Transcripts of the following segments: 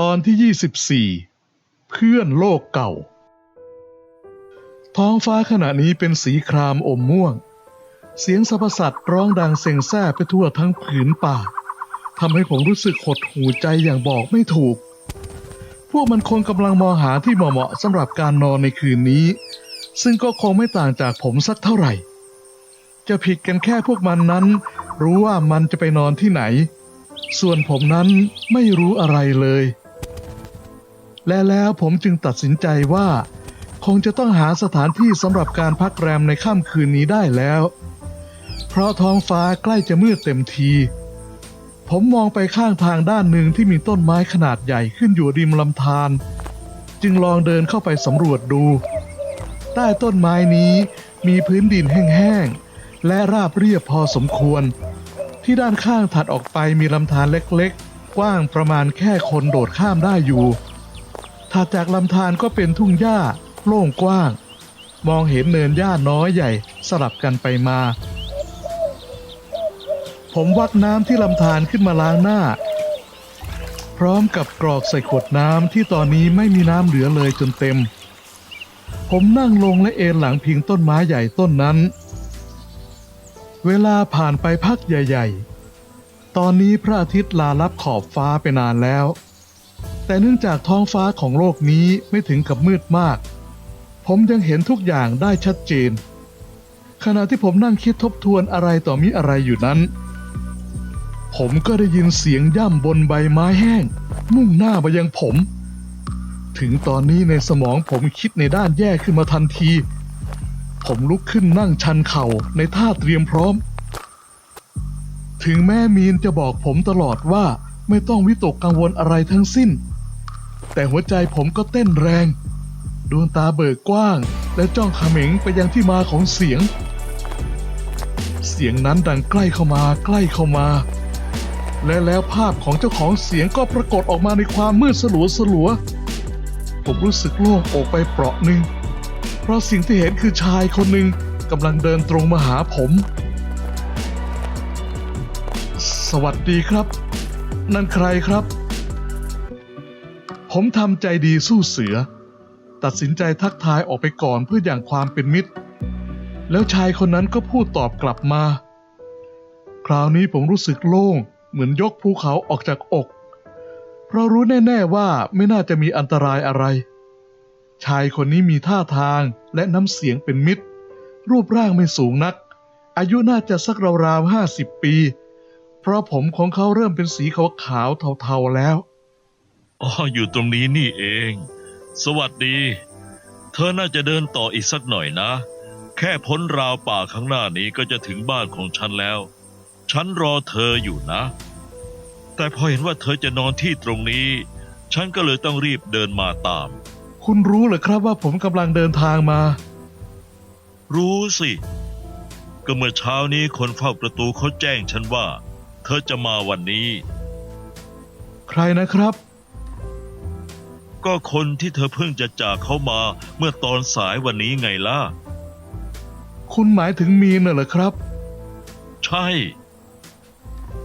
ตอนที่ 24 เพื่อนโลกเก่า ท้องฟ้าขณะนี้เป็นสีครามอมม่วง เสียงสรรพสัตว์ร้องดังเซ็งแซ่ไปทั่วทั้งผืนป่าทำให้ผมรู้สึกหดหูใจอย่างบอกไม่ถูก พวกมันคงกำลังมองหาที่เหมาะสำหรับการนอนในคืนนี้ ซึ่งก็คงไม่ต่างจากผมสักเท่าไหร่ จะผิดกันแค่พวกมันนั้น รู้ว่ามันจะไปนอนที่ไหน ส่วนผมนั้นไม่รู้อะไรเลย และแล้วผมจึงตัดสินใจว่า คงจะต้องหาสถานที่สำหรับการพักแรมในค่ำคืนนี้ได้แล้ว เพราะท้องฟ้าใกล้จะมืดเต็มที ผมมองไปข้างทางด้านหนึ่งที่มีต้นไม้ขนาดใหญ่ขึ้นอยู่ริมลำธารจึงลองเดินเข้าไปสำรวจดู ใต้ต้นไม้นี้มีพื้นดินแห้งๆ และราบเรียบพอสมควร ที่ด้านข้างถัดออกไปมีลำธารเล็กๆ กว้างประมาณแค่คนโดดข้ามได้อยู่ ถัดจากลำธารก็เป็นทุ่งหญ้า โล่งกว้าง มองเห็นเนินหญ้าน้อยใหญ่สลับกันไปมา ผมวักน้ำที่ลำธารขึ้นมาล้างหน้า พร้อมกับกรอกใส่ขวดน้ำที่ตอนนี้ไม่มีน้ำเหลือเลยจนเต็ม ผมนั่งลงและเอนหลังพิงต้นไม้ใหญ่ต้นนั้น เวลาผ่านไปพักใหญ่ ๆ ตอนนี้พระอาทิตย์ลาลับขอบฟ้าไปนานแล้ว แต่เนื่องจากท้องฟ้าของโลกนี้ไม่ถึงกับมืดมาก ผมยังเห็นทุกอย่างได้ชัดเจน ขณะที่ผมนั่งคิดทบทวนอะไรต่อมิอะไรอยู่นั้น ผมก็ได้ยินเสียงย่ำบนใบไม้แห้ง มุ่งหน้ามายังผม ถึงตอนนี้ในสมองผมคิดในด้านแย่ขึ้นมาทันที ผมลุกขึ้นนั่งชันเข่าในท่าเตรียมพร้อม ถึงแม่มีนจะบอกผมตลอดว่าไม่ต้องวิตกกังวลอะไรทั้งสิ้น แต่หัวใจผมก็เต้นแรง ดวงตาเบิกกว้าง และจ้องเขม็งไปยังที่มาของเสียง เสียงนั้นดังใกล้เข้ามาใกล้เข้ามา และแล้วภาพของเจ้าของเสียงก็ปรากฏออกมาในความมืดสลัวสลัวผมรู้สึกโล่งอกไปเปราะหนึ่ง เพราะสิ่งที่เห็นคือชายคนหนึ่งกำลังเดินตรงมาหาผม สวัสดีครับ นั่นใครครับ ผมทำใจดีสู้เสือ ตัดสินใจทักทายออกไปก่อนเพื่ออย่างความเป็นมิตร แล้วชายคนนั้นก็พูดตอบกลับมา คราวนี้ผมรู้สึกโล่ง เหมือนยกภูเขาออกจากอก เพราะรู้แน่ๆว่าไม่น่าจะมีอันตรายอะไร ชายคนนี้มีท่าทางและน้ำเสียงเป็นมิตร รูปร่างไม่สูงนัก อายุน่าจะสักราวๆห้าสิบปี เพราะผมของเขาเริ่มเป็นสีขาวๆเทาๆแล้ว อ๋ออยู่ตรงนี้นี่เอง สวัสดี เธอน่าจะเดินต่ออีกสักหน่อยนะ แค่พ้นราวป่าข้างหน้านี้ก็จะถึงบ้านของฉันแล้ว ฉันรอเธออยู่นะ แต่พอเห็นว่าเธอจะนอนที่ตรงนี้ ฉันก็เลยต้องรีบเดินมาตาม คุณรู้เหรอครับว่าผมกำลังเดินทางมา รู้สิ ก็เมื่อเช้านี้คนเฝ้าประตูเขาแจ้งฉันว่า เธอจะมาวันนี้ ใครนะครับ ก็คนที่เธอเพิ่งจะจากเขามาเมื่อตอนสายวันนี้ไงล่ะ คุณหมายถึงมีนน่ะเหรอครับ ใช่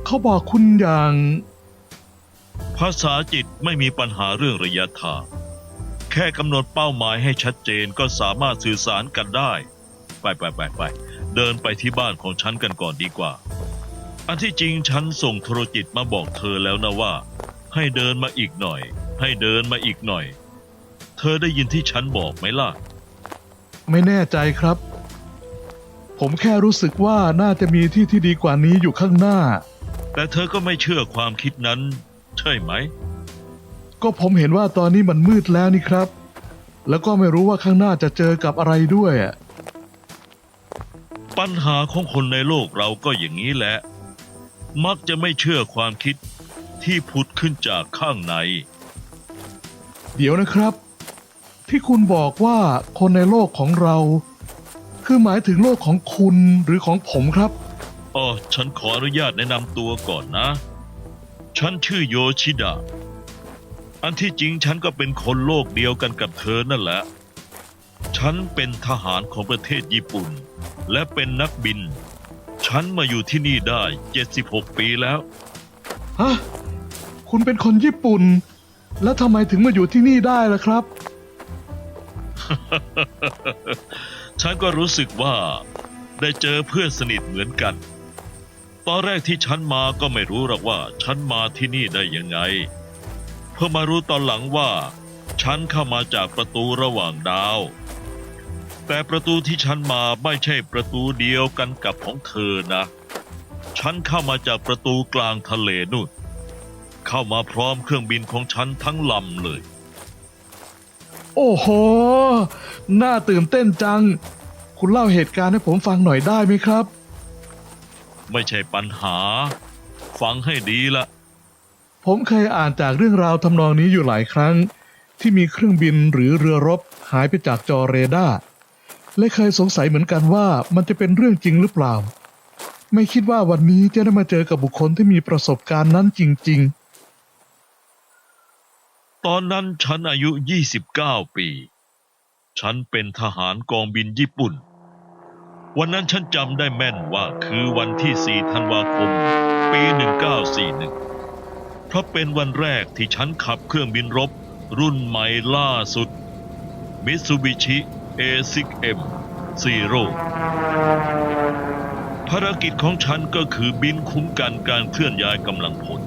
เขาบอกคุณอย่าง ภาษาจิตไม่มีปัญหาเรื่องระยะทางแค่กำหนดเป้าหมายให้ชัดเจนก็สามารถสื่อสารกันได้ ไปไปไปไปเดินไปที่บ้านของฉันกันก่อนดีกว่า อันที่จริงฉันส่งโทรจิตมาบอกเธอแล้วนะว่า ให้เดินมาอีกหน่อย ให้เดินมาอีกหน่อย เธอได้ยินที่ฉันบอกไหมล่ะ ไม่แน่ใจครับ ผมแค่รู้สึกว่าน่าจะมีที่ที่ดีกว่านี้อยู่ข้างหน้า แต่เธอก็ไม่เชื่อความคิดนั้น ใช่ไหม ก็ผมเห็นว่าตอนนี้มันมืดแล้วนี่ครับ แล้วก็ไม่รู้ว่าข้างหน้าจะเจอกับอะไรด้วยอะปัญหาของคนในโลกเราก็อย่างนี้แหละ มักจะไม่เชื่อความคิดที่ผุดขึ้นจากข้างใน เดี๋ยวนะครับ ที่คุณบอกว่าคนในโลกของเรา คือหมายถึงโลกของคุณหรือของผมครับ อ๋อ ฉันขออนุญาตแนะนำตัวก่อนนะ ฉันชื่อโยชิดะ อันที่จริงฉันก็เป็นคนโลกเดียวกันกับเธอนั่นแหละ ฉันเป็นทหารของประเทศญี่ปุ่น และเป็นนักบิน ฉันมาอยู่ที่นี่ได้ 76 ปีแล้ว ฮะ คุณเป็นคนญี่ปุ่น แล้วทำไมถึงมาอยู่ที่นี่ได้ล่ะครับ ฉันก็รู้สึกว่าได้เจอเพื่อนสนิทเหมือนกัน ตอนแรกที่ฉันมาก็ไม่รู้หรอกว่า ฉันมาที่นี่ได้ยังไง เพื่มารู้ตอนหลังว่า ฉันเข้ามาจากประตูระหว่างดาว แต่ประตูที่ฉันมาไม่ใช่ประตูเดียวกันกับของเธอนะ ฉันเข้ามาจากประตูกลางทะเลนู่น เข้ามาพร้อมเครื่องบินของฉันทั้งลำเลย โอ้โห น่าตื่นเต้นจัง คุณเล่าเหตุการณ์ให้ผมฟังหน่อยได้ไหมครับ ไม่ใช่ปัญหา ฟังให้ดีละ ผมเคยอ่านจากเรื่องราวทำนองนี้อยู่หลายครั้ง ที่มีเครื่องบินหรือเรือรบหายไปจากจอเรดาร์และเคยสงสัยเหมือนกันว่ามันจะเป็นเรื่องจริงหรือเปล่า ไม่คิดว่าวันนี้จะได้มาเจอกับบุคคลที่มีประสบการณ์นั้นจริง ตอนนั้นฉันอายุ 29 ปี ฉันเป็นทหารกองบินญี่ปุ่น วันนั้นฉันจำได้แม่นว่าคือวันที่ 4 ธันวาคม ปี 1941 เพราะเป็นวันแรกที่ฉันขับเครื่องบินรบรุ่นใหม่ล่าสุด Mitsubishi A6M Zero ภารกิจของฉันก็คือบินคุ้มกันการเคลื่อนย้ายกำลังพล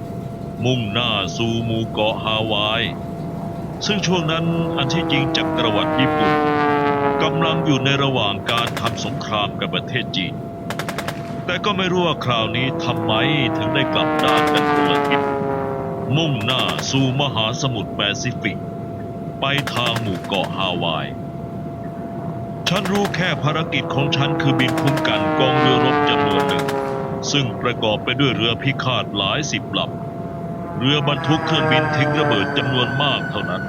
มุ่งหน้าสู่หมู่เกาะฮาวาย ซึ่งช่วงนั้นอันที่จริงจักรวรรดิญี่ปุ่นกำลังอยู่ในระหว่างการทำสงครามกับประเทศจีน แต่ก็ไม่รู้ว่าคราวนี้ทำไมถึงได้กลับด้านกันคนละทิศมุ่งหน้าสู่มหาสมุทรแปซิฟิก ไปทางหมู่เกาะฮาวาย ฉันรู้แค่ภารกิจของฉันคือบินคุ้มกันกองเรือรบจำนวนหนึ่ง ซึ่งประกอบไปด้วยเรือพิฆาตหลายสิบลำ รือบรรทุกเครื่องบินทิ้งระเบิดจำนวนมากเท่านั้น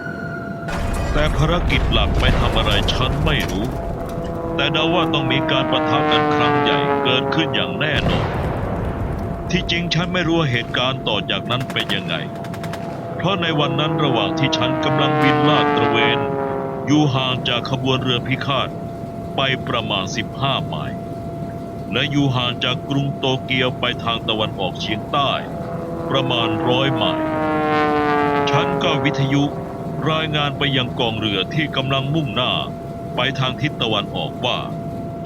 แต่ภารกิจหลักไปทำอะไรฉันไม่รู้ แต่เดาว่าต้องมีการประทะกันครั้งใหญ่เกิดขึ้นอย่างแน่นอน ที่จริงฉันไม่รู้ว่าเหตุการณ์ต่อจากนั้นเป็นยังไง เพราะในวันนั้นระหว่างที่ฉันกำลังบินลาดตระเวน อยู่ห่างจากขบวนเรือพิฆาตไปประมาณ 15 ไมล์และอยู่ห่างจากกรุงโตเกียวไปทางตะวันออกเฉียงใต้ ประมาณร้อยไมล์ฉันก็วิทยุรายงานไปยังกองเรือที่กำลังมุ่งหน้า ไปทางทิศตะวันออกว่า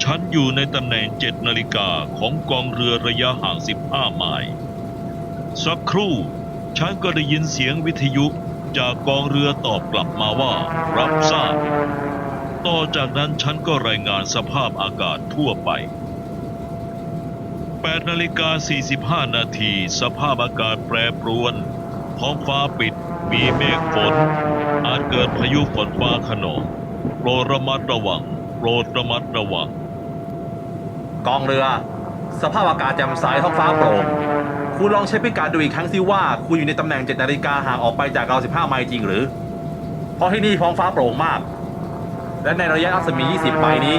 ฉันอยู่ในตำแหน่งเจ็ดนาฬิกาของกองเรือระยะห่าง 15 ไมล์สักครู่ ฉันก็ได้ยินเสียงวิทยุจากกองเรือตอบกลับมาว่า รับทราบ ต่อจากนั้นฉันก็รายงานสภาพอากาศทั่วไป 8นาฬิกา45 นาที สภาพอากาศแปรปรวน ท้องฟ้าปิด มีเมฆฝน อาจเกิดพายุฝนฟ้าขนองโปรดระมัดระวัง โปรดระมัดระวัง กองเรือ สภาพอากาศแจ่มใสท้องฟ้าโปร่งคุณลองเช็คพิกัดดูอีกครั้งสิว่าคุณอยู่ในตำแหน่ง 7 นาฬิกาห่างออกไปจากเรา 15 ไมล์จริงหรือ เพราะที่นี่ท้องฟ้าโปร่งมาก และในระยะรัศมี 20 ไมล์นี้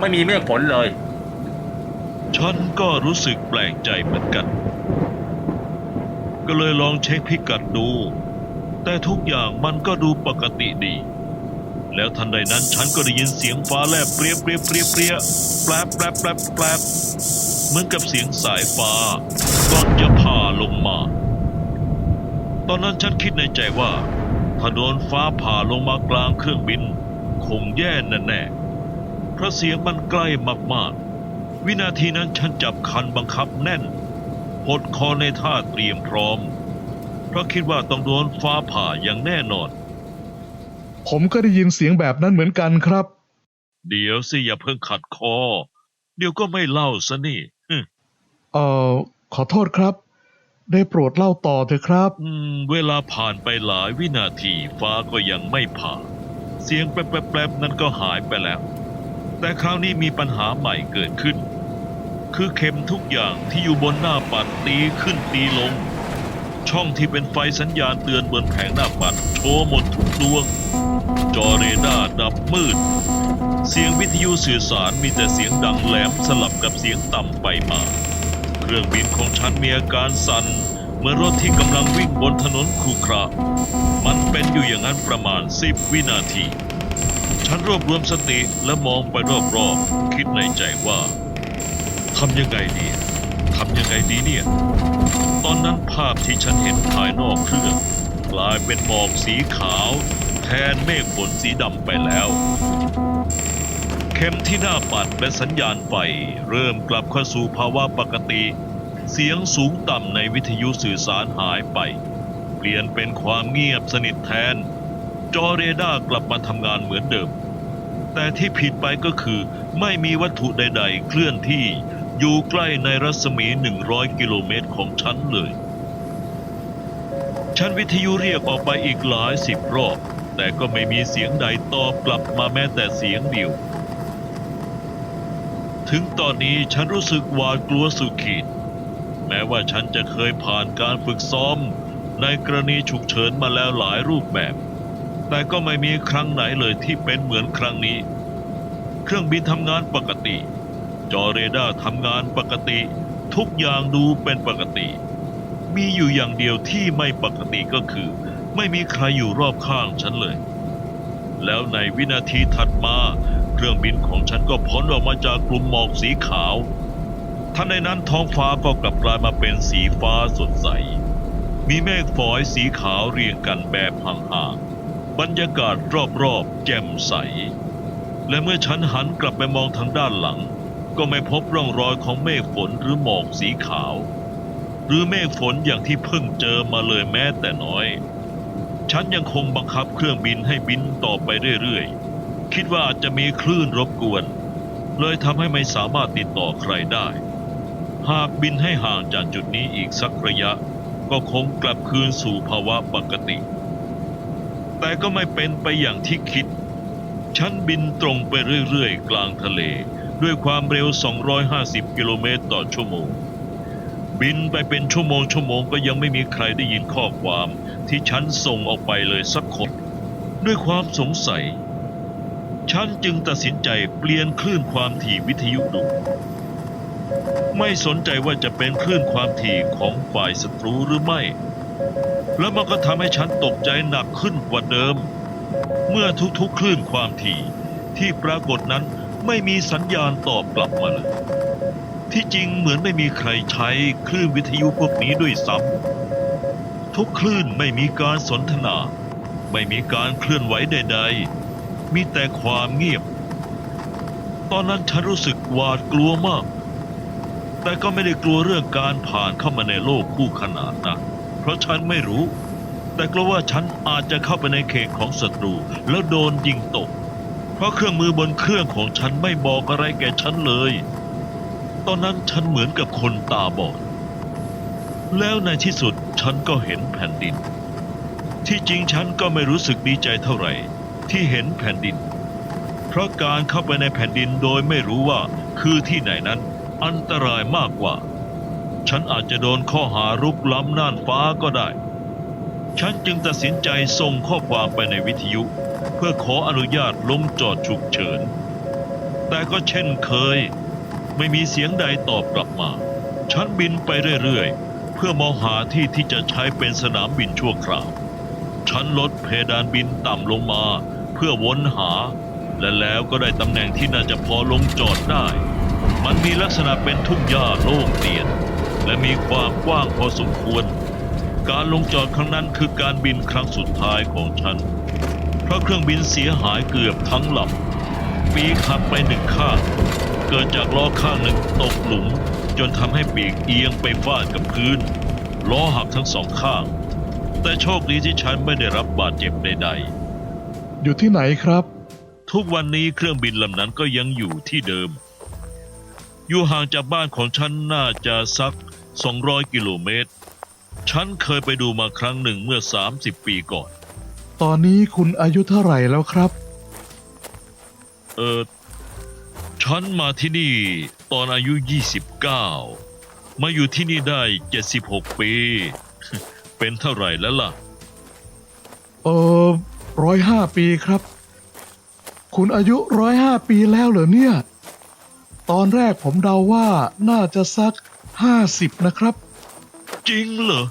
ไม่มีเมฆฝนเลย ฉันก็รู้สึกแปลกใจเหมือนกัน ก็เลยลองเช็คพิกัดดู แต่ทุกอย่างมันก็ดูปกติดี แล้วทันใดนั้นฉันก็ได้ยินเสียงฟ้าแลบเปรียเปรียบเปรียบเปรียแปลบแปลบแปลบแปลบเหมือนกับเสียงสายฟ้าก่อนจะผ่าลงมา ตอนนั้นฉันคิดในใจว่า ถ้าโดนฟ้าผ่าลงมากลางเครื่องบิน คงแย่แน่ๆเพราะเสียงมันใกล้มากๆ วินาทีนั้นฉันจับคันบังคับแน่นหดคอในท่าเตรียมพร้อม เพราะคิดว่าต้องโดนฟ้าผ่าอย่างแน่นอนๆผมก็ได้ยินเสียงแบบนั้นเหมือนกันครับ เดี๋ยวสิอย่าเพิ่งขัดคอ เดี๋ยวก็ไม่เล่าซะนี่ฮึเอ่อขอโทษครับ ได้โปรดเล่าต่อเถอะครับ อืม เวลาผ่านไปหลายวินาทีฟ้าก็ยังไม่ผ่า เสียงแป๊บๆๆนั้นก็หายไปแล้ว แต่คราวนี้มีปัญหาใหม่เกิดขึ้น คือเข็มทุกอย่างที่อยู่บนหน้าปัดตีขึ้นตีลง ช่องที่เป็นไฟสัญญาณเตือนบนแผงหน้าปัดโชว์หมดทุกดวง จอเรดาร์ดับมืด เสียงวิทยุสื่อสารมีแต่เสียงดังแหลมสลับกับเสียงต่ำไปมา เครื่องบินของฉันมีอาการสั่นเหมื่อนรถที่กำลังวิ่งบนถนนคูคระมันเป็นอยู่อย่างนั้นประมาณ10วินาที ฉันรวบรวมสติและมองไปรอบๆ คิดในใจว่าทำยังไงดีทำยังไงดีเนี่ย ตอนนั้นภาพที่ฉันเห็นภายนอกเครื่อง กลายายเป็นหมอกสีขาว แทนเมฆฝนสีดำไปแล้ว เข็มที่หน้าปัดและสัญญาณไฟเริ่มกลับเข้าสู่ภาวะปกติ เสียงสูงต่ำในวิทยุสื่อสารหายไป เปลี่ยนเป็นความเงียบสนิทแทน จอเรดาร์กลับมาทำงานเหมือนเดิม แต่ที่ผิดไปก็คือไม่มีวัตถุใด ๆ เคลื่อนที่อยู่ใกล้ในรัศมี 100 กิโลเมตรของฉันเลย ฉันวิทยุเรียกออกไปอีกหลายสิบรอบ แต่ก็ไม่มีเสียงใดตอบกลับมาแม้แต่เสียงเดียว ถึงตอนนี้ฉันรู้สึกหวาดกลัวสุดขีด แม้ว่าฉันจะเคยผ่านการฝึกซ้อม ในกรณีฉุกเฉินมาแล้วหลายรูปแบบ แต่ก็ไม่มีครั้งไหนเลยที่เป็นเหมือนครั้งนี้ เครื่องบินทำงานปกติ จอเรดาร์ทำงานปกติ ทุกอย่างดูเป็นปกติ มีอยู่อย่างเดียวที่ไม่ปกติก็คือ ไม่มีใครอยู่รอบข้างฉันเลย แล้วในวินาทีถัดมาเครื่องบินของฉันก็พ้นออกมาจากกลุ่มหมอกสีขาวทันในนั้นท้องฟ้าก็กลับกลายมาเป็นสีฟ้าสดใส มีเมฆฝอยสีขาวเรียงกันแบบห่างๆ บรรยากาศรอบๆแจ่มใส และเมื่อฉันหันกลับไปมองทางด้านหลัง ก็ไม่พบร่องรอยของเมฆฝนหรือหมอกสีขาว หรือเมฆฝนอย่างที่เพิ่งเจอมาเลยแม้แต่น้อย ฉันยังคงบังคับเครื่องบินให้บินต่อไปเรื่อยๆ คิดว่าอาจจะมีคลื่นรบกวน เลยทำให้ไม่สามารถติดต่อใครได้ หากบินให้ห่างจากจุดนี้อีกสักระยะ ก็คงกลับคืนสู่ภาวะปกติ แต่ก็ไม่เป็นไปอย่างที่คิด ฉันบินตรงไปเรื่อยๆ กลางทะเล ด้วยความเร็ว 250 กิโลเมตรต่อชั่วโมง บินไปเป็นชั่วโมงชั่วโมงก็ยังไม่มีใครได้ยินข้อความที่ฉันส่งออกไปเลยสักคน ด้วยความสงสัย ฉันจึงตัดสินใจเปลี่ยนคลื่นความถี่วิทยุดูไม่สนใจว่าจะเป็นคลื่นความถี่ของฝ่ายศัตรูหรือไม่ แล้วมันก็ทำให้ฉันตกใจหนักขึ้นกว่าเดิม เมื่อทุกๆคลื่นความถี่ที่ปรากฏนั้นไม่มีสัญญาณตอบกลับมาเลย ที่จริงเหมือนไม่มีใครใช้คลื่นวิทยุพวกนี้ด้วยซ้ำทุกคลื่นไม่มีการสนทนา ไม่มีการเคลื่อนไหวใด ๆ มีแต่ความเงียบ ตอนนั้นฉันรู้สึกหวาดกลัวมาก แต่ก็ไม่ได้กลัวเรื่องการผ่านเข้ามาในโลกคู่ขนานนะ ราะฉันไม่รู้ แต่กลัวว่าฉันอาจจะเข้าไปในเขตของศัตรูแล้วโดนยิงตก เพราะเครื่องมือบนเครื่องของฉันไม่บอกอะไรแก่ฉันเลย ตอนนั้นฉันเหมือนกับคนตาบอด แล้วในที่สุดฉันก็เห็นแผ่นดิน ที่จริงฉันก็ไม่รู้สึกดีใจเท่าไหร่ ที่เห็นแผ่นดิน เพราะการเข้าไปในแผ่นดินโดยไม่รู้ว่าคือที่ไหนนั้นอันตรายมากกว่า ฉันอาจจะโดนข้อหารุกล้ำน่านฟ้าก็ได้ ฉันจึงตัดสินใจส่งข้อความไปในวิทยุ เพื่อขออนุญาตลงจอดฉุกเฉิน แต่ก็เช่นเคย ไม่มีเสียงใดตอบกลับมา ฉันบินไปเรื่อยๆ เพื่อมองหาที่ที่จะใช้เป็นสนามบินชั่วคราว ฉันลดเพดานบินต่ำลงมาเพื่อวนหา และแล้วก็ได้ตำแหน่งที่น่าจะพอลงจอดได้ มันมีลักษณะเป็นทุ่งหญ้าโล่งเตียน มีความกว้างพอสมควร การลงจอดครั้งนั้นคือการบินครั้งสุดท้ายของฉัน เพราะเครื่องบินเสียหายเกือบทั้งลำปีกหักไปหนึ่งข้างเกิดจากล้อข้างหนึ่งตกหลุม จนทำให้ปีกเอียงไปฟาดกับพื้น ล้อหักทั้งสองข้าง แต่โชคดีที่ฉันไม่ได้รับบาดเจ็บใดอยู่ที่ไหนครับๆทุกวันนี้เครื่องบินลำนั้นก็ยังอยู่ที่เดิม อยู่ห่างจากบ้านของฉันน่าจะสัก 200 กิโลเมตร ฉันเคยไปดูมาครั้งหนึ่งเมื่อ 30 ปีก่อน ตอนนี้คุณอายุเท่าไหร่แล้วครับ เออฉันมาที่นี่ตอนอายุ 29 มาอยู่ที่นี่ได้ 76 ปี เป็นเท่าไหร่แล้วล่ะ เออร้อยห้าปีครับ คุณอายุร้อยห้าปีแล้วเหรอเนี่ย ตอนแรกผมเดาว่าน่าจะสัก ห้าสิบนะครับ จริงเหรอ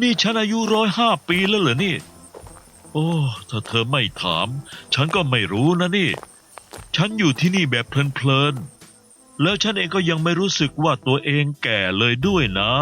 นี่ฉันอายุร้อยห้าปีแล้วเหรอนี่ โอ้ ถ้าเธอไม่ถาม ฉันก็ไม่รู้นะนี่ ฉันอยู่ที่นี่แบบเพลินๆ แล้วฉันเองก็ยังไม่รู้สึกว่าตัวเองแก่เลยด้วยนะ